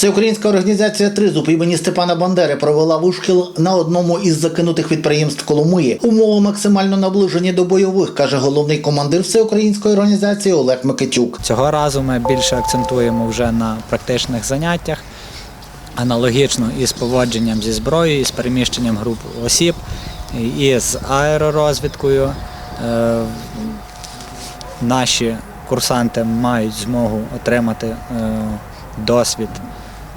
Всеукраїнська організація Тризуб імені Степана Бандери провела вишкіл на одному із закинутих підприємств Коломиї. Умови максимально наближені до бойових, каже головний командир всеукраїнської організації Олег Микитюк. Цього разу ми більше акцентуємо вже на практичних заняттях, аналогічно із поводженням зі зброєю, із переміщенням груп осіб, і з аеророзвідкою. Е, Наші курсанти мають змогу отримати е, досвід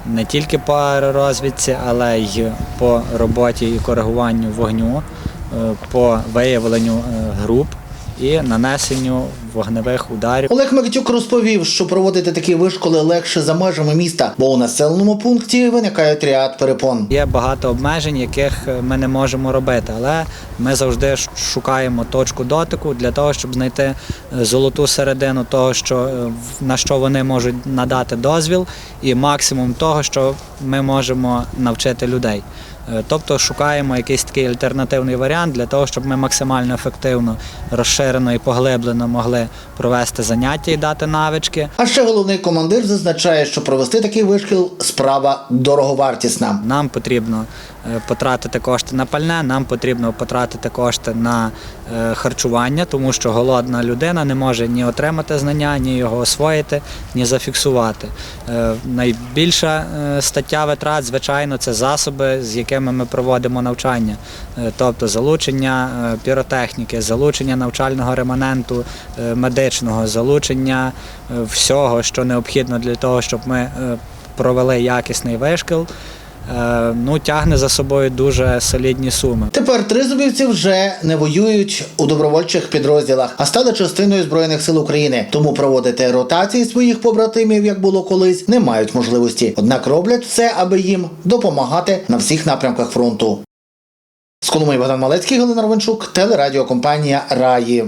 не тільки по аеророзвідці, але й по роботі і коригуванню вогню, е, по виявленню е, груп і нанесенню вогневих ударів. Олег Микитюк розповів, що проводити такі вишколи легше за межами міста, бо у населеному пункті виникають ряд перепон. Є багато обмежень, яких ми не можемо робити, але ми завжди шукаємо точку дотику для того, щоб знайти е, золоту середину того, що е, на що вони можуть надати дозвіл, і максимум того, що ми можемо навчити людей. Е, Тобто шукаємо якийсь такий альтернативний варіант для того, щоб ми максимально ефективно, розширено і поглиблено могли провести заняття і дати навички. А ще головний командир зазначає, що провести такий вишкіл справа дороговартісна. Нам потрібно е, потратити кошти на пальне, нам потрібно потратити кошти на е, харчування, тому що голодна людина не може ні отримати знання, ні його освоїти, ні зафіксувати. Найбільша стаття витрат, звичайно, це засоби, з якими ми проводимо навчання, Е, тобто залучення е, піротехніки, залучення навчального реманенту е, медичного, залучення всього, що необхідно для того, щоб ми провели якісний вишкіл. Е, Ну, тягне за собою дуже солідні суми. Тепер тризубівці вже не воюють у добровольчих підрозділах, а стали частиною збройних сил України. Тому проводити ротації своїх побратимів, як було колись, не мають можливості. Однак роблять все, аби їм допомагати на всіх напрямках фронту. З Коломиї Богдан Малецький, Галина Ровенчук, телерадіокомпанія Раї.